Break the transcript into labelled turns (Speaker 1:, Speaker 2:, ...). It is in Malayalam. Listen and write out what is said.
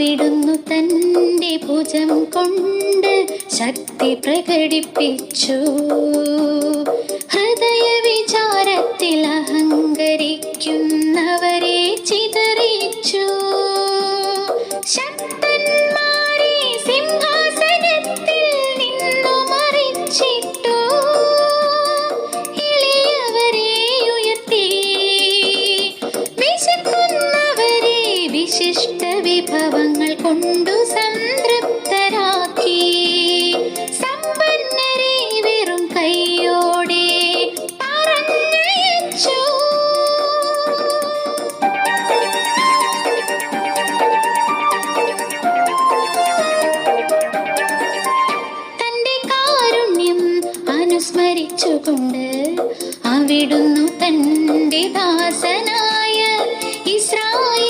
Speaker 1: അവിടുന്നു തന്റെ ഭുജം കൊണ്ട് ശക്തി പ്രകടിപ്പിച്ചു. ഹൃദയ വിചാരത്തിൽ അഹങ്കരിക്കുന്നവരെ ചിതറിച്ചു. ശക്തന്മാരെ സിംഹാസനത്തിൽ നിന്നു ഉയർത്തി. വിഭവങ്ങൾ കൊണ്ടു സംതൃപ്തരാക്കി. സമ്പന്നരെ വെറും കൈയോടെ പറഞ്ഞയച്ചു. തന്റെ കാരുണ്യം അനുസ്മരിച്ചുകൊണ്ട് അവിടുന്നു തന്റെ ദാസനായ ഇസ്രായേലിനെ